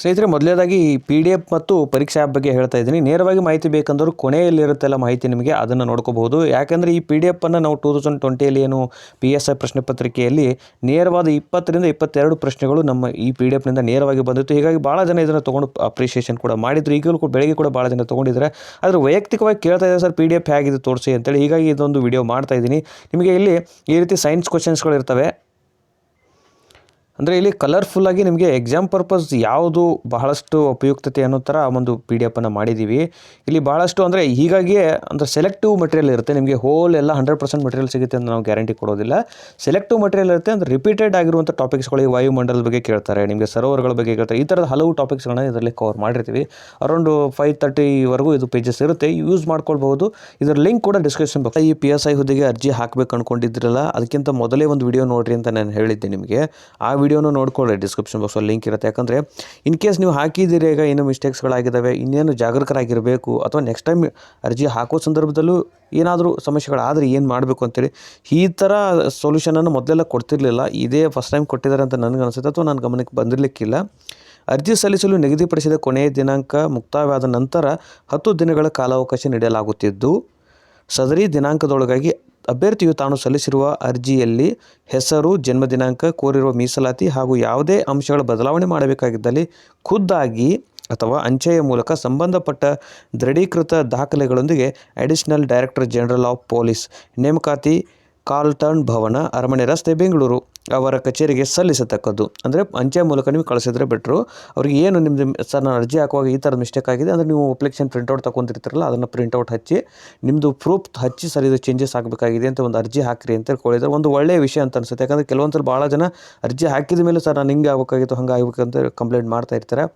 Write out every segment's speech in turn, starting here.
ಸ್ನೇಹಿತರೆ, ಮೊದಲನೇದಾಗಿ ಈ ಪಿ ಡಿ ಎಫ್ ಮತ್ತು ಪರೀಕ್ಷಾ ಆ್ಯಪ್ ಬಗ್ಗೆ ಹೇಳ್ತಾ ಇದ್ದೀನಿ. ನೇರವಾಗಿ ಮಾಹಿತಿ ಬೇಕಂದರೂ ಕೊನೆಯಲ್ಲಿರುತ್ತೆಲ್ಲ ಮಾಹಿತಿ ನಿಮಗೆ, ಅದನ್ನು ನೋಡ್ಕೋಬಹುದು. ಯಾಕಂದರೆ ಈ ಪಿ ಡಿ ಎಫನ್ನು ನಾವು ಟೂ ತೌಸಂಡ್ ಟ್ವೆಂಟಿಯಲ್ಲಿ ಏನು ಪಿ ಎಸ್ ಐ ಪ್ರಶ್ನೆ ಪತ್ರಿಕೆಯಲ್ಲಿ ನೇರವಾದ ಇಪ್ಪತ್ತರಿಂದ ಇಪ್ಪತ್ತೆರಡು ಪ್ರಶ್ನೆಗಳು ನಮ್ಮ ಈ ಪಿ ಡಿ ಎಫ್ನಿಂದ ನೇರವಾಗಿ ಬಂದಿತ್ತು. ಹೀಗಾಗಿ ಭಾಳ ಜನ ಇದನ್ನು ತೊಗೊಂಡು ಅಪ್ರಿಷಿಯೇಷನ್ ಕೂಡ ಮಾಡಿದ್ರು. ಈಗಲೂ ಕೂಡ ಬೆಳಗ್ಗೆ ಕೂಡ ಭಾಳ ಜನ ತೊಗೊಂಡಿದ್ದಾರೆ. ಆದರೆ ವೈಯಕ್ತಿಕವಾಗಿ ಕೇಳ್ತಾ ಇದ್ದಾರೆ, ಸರ್ ಪಿ ಡಿ ಎಫ್ ಹೇಗಿದೆ, ತೋರಿಸಿ ಅಂತೇಳಿ. ಹೀಗಾಗಿ ಇದೊಂದು ವಿಡಿಯೋ ಮಾಡ್ತಾ ಇದ್ದೀನಿ. ನಿಮಗೆ ಇಲ್ಲಿ ಈ ರೀತಿ ಸೈನ್ಸ್ ಕ್ವಶನ್ಸ್ಗಳು ಇರ್ತವೆ. ಅಂದರೆ ಇಲ್ಲಿ ಕಲರ್ಫುಲ್ಲಾಗಿ ನಿಮಗೆ ಎಕ್ಸಾಮ್ ಪರ್ಪಸ್ ಯಾವುದು ಬಹಳಷ್ಟು ಉಪಯುಕ್ತತೆ ಅನ್ನೋ ಥರ ಒಂದು ಪಿ ಡಿ ಎಫನ್ನು ಮಾಡಿದ್ದೀವಿ ಇಲ್ಲಿ ಭಾಳಷ್ಟು ಅಂದರೆ ಹೀಗಾಗಿಯೇ ಅಂದರೆ ಸೆಲೆಕ್ಟಿವ್ ಮಟೀರಿಯಲ್ ಇರುತ್ತೆ. ನಿಮಗೆ ಹೋಲ್ ಎಲ್ಲ ಹಂಡ್ರೆಡ್ ಪರ್ಸೆಂಟ್ ಮಟೀರಿಯಲ್ ಸಿಗುತ್ತೆ ಅಂತ ನಾವು ಗ್ಯಾರಂಟಿ ಕೊಡೋದಿಲ್ಲ. ಸೆಲೆಕ್ಟಿವ್ ಮಟೀರಿಯಲ್ ಇರುತ್ತೆ ಅಂದರೆ ರಿಪೀಟೆಡ್ ಆಗಿರುವಂಥ ಟಾಪಿಕ್ಸ್ಗಳಿಗೆ ವಾಯುಮಂಡಲದ ಬಗ್ಗೆ ಕೇಳ್ತಾರೆ. ನಿಮಗೆ ಸರೋವರ್ಗಳ ಬಗ್ಗೆ ಕೇಳ್ತಾರೆ. ಈ ಥರದ ಹಲವು ಟಾಪಿಕ್ಸ್ಗಳನ್ನ ಇದರಲ್ಲಿ ಕವರ್ ಮಾಡಿರ್ತೀವಿ. ಅರೌಂಡ್ ಫೈವ್ ತರ್ಟಿವರೆಗೂ ಇದು ಪೇಜಸ್ ಇರುತ್ತೆ. ಯೂಸ್ ಮಾಡ್ಕೊಳ್ಬಹುದು. ಇದರ ಲಿಂಕ್ ಕೂಡ ಡಿಸ್ಕ್ರಿಪ್ಷನ್ ಬಾಕ್ಸ್ ಈ ಪಿ ಎಸ್ ಐ ಹುದ್ದೆಗೆ ಅರ್ಜಿ ಹಾಕಬೇಕು ಅಂದ್ಕೊಂಡಿದ್ರಲ್ಲ ಅದಕ್ಕಿಂತ ಮೊದಲೇ ಒಂದು ವಿಡಿಯೋ ನೋಡ್ರಿ ಅಂತ ನಾನು ಹೇಳಿದ್ದೆ ನಿಮಗೆ. ಆ ವಿಡಿಯೋನು ನೋಡ್ಕೊಳ್ಳಿ ಡಿಸ್ಕ್ರಿಪ್ಷನ್ ಬಾಕ್ಸಲ್ಲಿ ಲಿಂಕ್ ಇರುತ್ತೆ. ಯಾಕಂದರೆ ಇನ್ ಕೇಸ್ ನೀವು ಹಾಕಿದ್ದೀರಿ, ಈಗ ಏನು ಮಿಸ್ಟೇಕ್ಸ್ಗಳಾಗಿದ್ದಾವೆ ಇನ್ನೇನು ಜಾಗರೂಕರಾಗಿರಬೇಕು, ಅಥವಾ ನೆಕ್ಸ್ಟ್ ಟೈಮ್ ಅರ್ಜಿ ಹಾಕೋ ಸಂದರ್ಭದಲ್ಲೂ ಏನಾದರೂ ಸಮಸ್ಯೆಗಳಾದರೆ ಏನು ಮಾಡಬೇಕು ಅಂತೇಳಿ, ಈ ಥರ ಸೊಲ್ಯೂಷನನ್ನು ಮೊದಲೆಲ್ಲ ಕೊಡ್ತಿರಲಿಲ್ಲ. ಇದೇ ಫಸ್ಟ್ ಟೈಮ್ ಕೊಟ್ಟಿದ್ದಾರೆ ಅಂತ ನನಗೆ ಅನಿಸುತ್ತೆ, ಅಥವಾ ನನ್ನ ಗಮನಕ್ಕೆ ಬಂದಿರಲಿಕ್ಕಿಲ್ಲ. ಅರ್ಜಿ ಸಲ್ಲಿಸಲು ನಿಗದಿಪಡಿಸಿದ ಕೊನೆಯ ದಿನಾಂಕ ಮುಕ್ತಾಯವಾದ ನಂತರ ಹತ್ತು ದಿನಗಳ ಕಾಲಾವಕಾಶ ನೀಡಲಾಗುತ್ತಿದ್ದು, ಸದರಿ ದಿನಾಂಕದೊಳಗಾಗಿ ಅಭ್ಯರ್ಥಿಯು ತಾನು ಸಲ್ಲಿಸಿರುವ ಅರ್ಜಿಯಲ್ಲಿ ಹೆಸರು ಜನ್ಮ ದಿನಾಂಕ ಕೋರಿರುವ ಮೀಸಲಾತಿ ಹಾಗೂ ಯಾವುದೇ ಅಂಶಗಳ ಬದಲಾವಣೆ ಮಾಡಬೇಕಾಗಿದ್ದಲ್ಲಿ ಖುದ್ದಾಗಿ ಅಥವಾ ಅಂಚೆಯ ಮೂಲಕ ಸಂಬಂಧಪಟ್ಟ ದೃಢೀಕೃತ ದಾಖಲೆಗಳೊಂದಿಗೆ additional director general of police ನೇಮಕಾತಿ ಕಾರ್ಲ್ಟನ್ ಭವನ, ಅರಮನೆ ರಸ್ತೆ, ಬೆಂಗಳೂರು. ಅವರ ಕಚೇರಿಗೆ ಸಲ್ಲಿಸತಕ್ಕದ್ದು. ಅಂದರೆ ಅಂಚೆ ಮೂಲಕ ನೀವು ಕಳಿಸಿದ್ರೆ ಬೆಟ್ರು ಅವ್ರಿಗೆ ಏನು ನಿಮ್ಮದು ಸರ್ ನಾನು ಅರ್ಜಿ ಹಾಕುವಾಗ ಈ ಥರದ ಮಿಸ್ಟೇಕ್ ಆಗಿದೆ, ಅಂದರೆ ನೀವು ಅಪ್ಲಿಕೇಶನ್ ಪ್ರಿಂಟೌಟ್ ತೊಗೊಂತಿರ್ತೀರಲ್ಲ ಅದನ್ನು ಪ್ರಿಂಟೌಟ್ ಹಚ್ಚಿ ನಿಮ್ಮದು ಪ್ರೂಫ್ ಹಚ್ಚಿ ಸರ್ ಇದು ಚೇಂಜಸ್ ಆಗಬೇಕಾಗಿದೆ ಅಂತ ಒಂದು ಅರ್ಜಿ ಹಾಕಿರಿ ಅಂತ ಹೇಳ್ಕೊಳ್ಳಿದ್ರೆ ಒಂದು ಒಳ್ಳೆಯ ವಿಷಯ ಅಂತ ಅನಿಸುತ್ತೆ. ಯಾಕಂದರೆ ಕೆಲವೊಂದು ಸಲ ಭಾಳ ಜನ ಅರ್ಜಿ ಹಾಕಿದ ಮೇಲೆ ಸರ್ ನಾನು ಹಿಂಗೆ ಆಗಬೇಕಾಗಿತ್ತು, ಹಂಗೆ ಆಗಬೇಕಂತ ಕಂಪ್ಲೇಂಟ್ ಮಾಡ್ತಾ ಇರ್ತಾರೆ.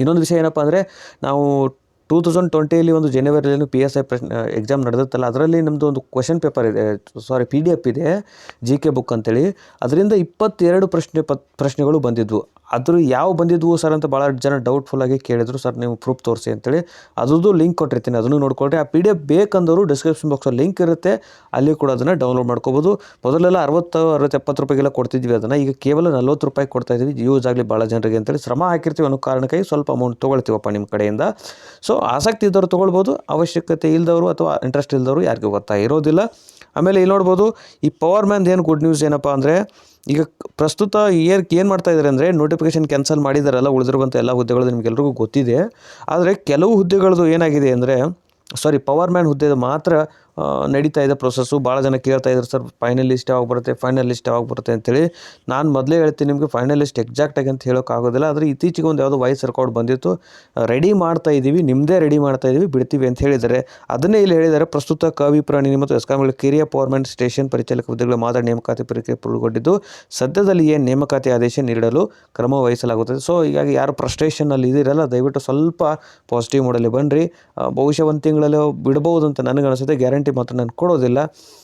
ಇನ್ನೊಂದು ವಿಷಯ ಏನಪ್ಪ ಅಂದರೆ ನಾವು ಟೂ ತೌಸಂಡ್ ಟ್ವೆಂಟಿಯಲ್ಲಿ ಒಂದು ಜನವರಿಯಲ್ಲಿ ಪಿ ಎಸ್ ಐ ಪ್ರಶ್ನೆ ಎಕ್ಸಾಮ್ ನಡೆದಿತ್ತಲ್ಲ, ಅದರಲ್ಲಿ ನಮ್ಮದು ಒಂದು ಕ್ವಶನ್ ಪೇಪರ್ ಇದೆ ಸಾರಿ ಪಿ ಡಿ ಎಫ್ ಇದೆ ಜಿ ಕೆ ಬುಕ್ ಅಂತೇಳಿ. ಅದರಿಂದ ಇಪ್ಪತ್ತೆರಡು ಪ್ರಶ್ನೆ ಪ, ಪ್ರಶ್ನೆಗಳು ಬಂದಿದ್ವು. ಅದ್ರ ಯಾವ ಬಂದಿದ್ವು ಸರ್ ಅಂತ ಭಾಳ ಜನ ಡೌಟ್ಫುಲ್ಲಾಗಿ ಕೇಳಿದ್ರು, ಸರ್, ನೀವು ಪ್ರೂಫ್ ತೋರಿಸಿ ಅಂತೇಳಿ. ಅದ್ರದ್ದು ಲಿಂಕ್ ಕೊಟ್ಟಿರ್ತೀನಿ, ಅದನ್ನು ನೋಡ್ಕೊಳ್ರಿ. ಆ ಪಿ ಡಿ ಎಫ್ ಬೇಕಂದವರು ಡಿಸ್ಕ್ರಿಪ್ಷನ್ ಬಾಕ್ಸಲ್ಲಿ ಲಿಂಕ್ ಇರುತ್ತೆ, ಅಲ್ಲಿ ಕೂಡ ಅದನ್ನು ಡೌನ್ಲೋಡ್ ಮಾಡ್ಕೋಬೋದು. ಮೊದಲೆಲ್ಲ ಅರವತ್ತು ಅರವತ್ತು ಎಪ್ಪತ್ತು ರೂಪಾಯಿಗೆಲ್ಲ ಕೊಡ್ತಿದ್ವಿ ಅದನ್ನು. ಈಗ ಕೇವಲ ನಲ್ವತ್ತು ರೂಪಾಯಿ ಕೊಡ್ತಾ ಇದ್ದೀವಿ ಯೂಸ್ ಆಗಲಿ ಭಾಳ ಜನರಿಗೆ ಅಂತೇಳಿ. ಶ್ರಮ ಹಾಕಿರ್ತೀವಿ ಅನ್ನೋ ಕಾರಣಕ್ಕಾಗಿ ಸ್ವಲ್ಪ ಅಮೌಂಟ್ ತೊಗೊಳ್ತೀವಪ್ಪ ನಿಮ್ಮ ಕಡೆಯಿಂದ. ಸೊ ಆಸಕ್ತಿ ಇದ್ದವರು ತೊಗೊಳ್ಬೋದು, ಅವಶ್ಯಕತೆ ಇಲ್ಲದವರು ಅಥವಾ ಇಂಟ್ರೆಸ್ಟ್ ಇಲ್ಲದವರು ಯಾರಿಗೂ ಗೊತ್ತಾ ಇರೋದಿಲ್ಲ. ಆಮೇಲೆ ಇಲ್ಲಿ ನೋಡ್ಬೋದು, ಈ ಪವರ್ ಮ್ಯಾನ್ದು ಏನು ಗುಡ್ ನ್ಯೂಸ್ ಏನಪ್ಪ ಅಂದರೆ, ಈಗ ಪ್ರಸ್ತುತ ಇಯರ್ಗೆ ಏನು ಮಾಡ್ತಾ ಇದ್ದಾರೆ ಅಂದರೆ ನೋಟಿಫಿಕೇಶನ್ ಕ್ಯಾನ್ಸಲ್ ಮಾಡಿದಾರಲ್ಲ ಉಳಿದಿರುವಂಥ ಎಲ್ಲ ಹುದ್ದೆಗಳು ನಿಮಗೆಲ್ರಿಗೂ ಗೊತ್ತಿದೆ. ಆದರೆ ಕೆಲವು ಹುದ್ದೆಗಳದ್ದು ಏನಾಗಿದೆ ಅಂದರೆ ಸಾರಿ ಪವರ್ ಮ್ಯಾನ್ ಹುದ್ದೆದು ಮಾತ್ರ ನಡೀತಾ ಇದೆ ಪ್ರೊಸೆಸ್ಸು ಭಾಳ ಜನ ಕೇಳ್ತಾ ಇದ್ದಾರೆ ಸರ್ ಫೈನಲ್ ಲಿಸ್ಟ್ ಯಾವಾಗ ಬರುತ್ತೆ? ಫೈನಲ್ ಲಿಸ್ಟ್ ಯಾವಾಗ ಬರುತ್ತೆ? ಅಂತೇಳಿ. ನಾನು ಮೊದಲೇ ಹೇಳ್ತೀನಿ ನಿಮಗೆ ಫೈನಲ್ ಲಿಸ್ಟ್ ಎಕ್ಸಾಕ್ಟಾಗಿ ಅಂತ ಹೇಳೋಕ್ಕಾಗೋದಿಲ್ಲ ಆದರೆ ಇತ್ತೀಚೆಗೆ ಒಂದು ಯಾವುದೋ ವಾಯ್ಸ್ ರೆಕಾರ್ಡ್ ಬಂದಿತ್ತು. ರೆಡಿ ಮಾಡ್ತಾ ಇದ್ದೀವಿ ನಿಮ್ಮದೇ ರೆಡಿ ಮಾಡ್ತಾ ಇದ್ದೀವಿ ಬಿಡ್ತೀವಿ ಅಂತ ಹೇಳಿದ್ದಾರೆ. ಅದನ್ನೇ ಇಲ್ಲಿ ಹೇಳಿದ್ದಾರೆ, ಪ್ರಸ್ತುತ ಕವಿ, ಪ್ರಾಣಿ ಮತ್ತು ಎಸ್ಕಾಂಗಳ ಕಿರಿಯ ಪವರ್ಮೆಂಟ್ ಸ್ಟೇಷನ್ ಪರಿಚಾಲಕ ಹುದ್ದೆಗಳ ಮಾತ್ರ ನೇಮಕಾತಿ ಪ್ರಕ್ರಿಯೆ ಪೂರ್ಣಗೊಂಡಿದ್ದು. ಸದ್ಯದಲ್ಲಿಯೇ ನೇಮಕಾತಿ ಆದೇಶ ನೀಡಲು ಕ್ರಮ ವಹಿಸಲಾಗುತ್ತದೆ. ಸೊ ಹೀಗಾಗಿ ಯಾರು ಫ್ರಸ್ಟ್ರೇಷನಲ್ಲಿ ಇದ್ದೀರಲ್ಲ ದಯವಿಟ್ಟು ಸ್ವಲ್ಪ ಪಾಸಿಟಿವ್ ಮೋಡಲ್ಲಿ ಬನ್ನಿರಿ ಬಹುಶಃ ಒಂದು ತಿಂಗಳಲ್ಲಿ ಬಿಡಬಹುದು ಅಂತ ನನಗೆ ಅನಿಸುತ್ತೆ. ಗ್ಯಾರಂಟಿ ಮಾತ್ರ ನಾನು ಕೊಡೋದಿಲ್ಲ.